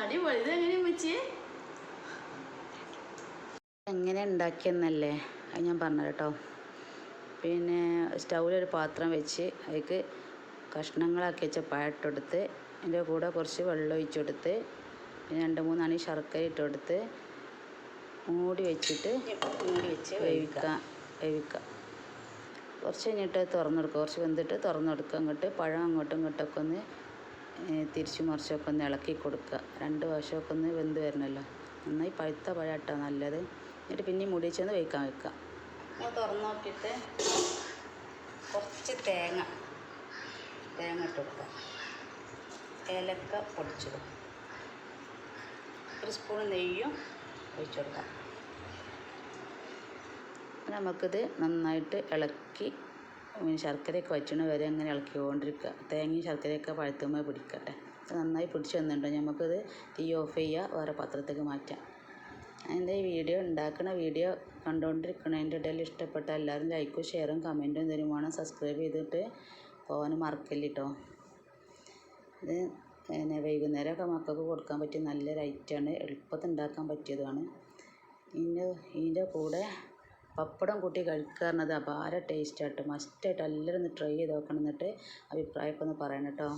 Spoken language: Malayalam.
അടിപൊളി. ഇത് എങ്ങനെ വെച്ച് എങ്ങനെ ഉണ്ടാക്കിയെന്നല്ലേ? അത് ഞാൻ പറഞ്ഞു കേട്ടോ. പിന്നെ സ്റ്റൗവിലൊരു പാത്രം വെച്ച് അതിലേക്ക് കഷ്ണങ്ങളാക്കി വെച്ച പഴട്ടെടുത്ത് അതിന്റെ കൂടെ കുറച്ച് വെള്ളം ഒഴിച്ച് കൊടുത്ത് പിന്നെ രണ്ട് മൂന്നണി ശർക്കര ഇട്ട് കൊടുത്ത് മൂടി വെച്ചിട്ട് മൂടി വെച്ച് വേവിക്കാം വേവിക്കാം കുറച്ച് കഴിഞ്ഞിട്ട് തുറന്നെടുക്കുക കുറച്ച് വെന്തിട്ട് തുറന്നെടുക്കുക അങ്ങോട്ട് പഴം അങ്ങോട്ടും ഇങ്ങോട്ടൊക്കെ ഒന്ന് തിരിച്ചു മറിച്ചൊക്കെ ഒന്ന് ഇളക്കി കൊടുക്കുക. രണ്ട് വശമൊക്കെ ഒന്ന് വെന്ത് വരണമല്ലോ. നന്നായി പഴുത്ത പഴം ഇട്ടാൽ നല്ലത്. എന്നിട്ട് പിന്നെ മുടി ചെന്ന് വേവിക്കാൻ വെക്കുക. ഞാൻ തുറന്നു നോക്കിയിട്ട് കുറച്ച് തേങ്ങ തേങ്ങ ഇട്ട് ഏലക്ക പൊടിച്ചിടും ഒരു സ്പൂൺ നെയ്യും ഒഴിച്ചു കൊടുക്കാം നമുക്കിത് നന്നായിട്ട് ഇളക്കി പിന്നെ ശർക്കരയൊക്കെ വച്ചണ വരെ അങ്ങനെ ഇളക്കിക്കൊണ്ടിരിക്കുക. തേങ്ങയും ശർക്കരയൊക്കെ പഴുത്തുമ്പോൾ പിടിക്കട്ടെ. നന്നായി പിടിച്ച് വന്നിട്ടുണ്ടോ. നമുക്കത് തീ ഓഫ് ചെയ്യുക. വേറെ പാത്രത്തേക്ക് മാറ്റാം. അതിന്റെ ഈ വീഡിയോ ഉണ്ടാക്കുന്ന വീഡിയോ കണ്ടുകൊണ്ടിരിക്കണതിന്റെ ഇടയിൽ ഇഷ്ടപ്പെട്ട എല്ലാവരും ലൈക്കും ഷെയറും കമന്റും തരും. വേണം സബ്സ്ക്രൈബ് ചെയ്തിട്ട് പോകാൻ മറക്കല്ല കേട്ടോ ഇത് പിന്നെ വൈകുന്നേരമൊക്കെ മക്കൾക്ക് കൊടുക്കാൻ പറ്റിയ നല്ലൊരു ഐറ്റമാണ്. എളുപ്പത്തിൽ ഉണ്ടാക്കാൻ പറ്റിയതുമാണ്. ഇതിന്റെ ഇതിന്റെ കൂടെ പപ്പടം കൂട്ടി കഴിക്കുക പറഞ്ഞത് അപാര ടേസ്റ്റായിട്ട് മസ്റ്റായിട്ട് എല്ലാവരും ഒന്ന് ട്രൈ ചെയ്ത് നോക്കണം എന്നിട്ട് അഭിപ്രായമൊക്കെ ഒന്ന് പറയണം കേട്ടോ.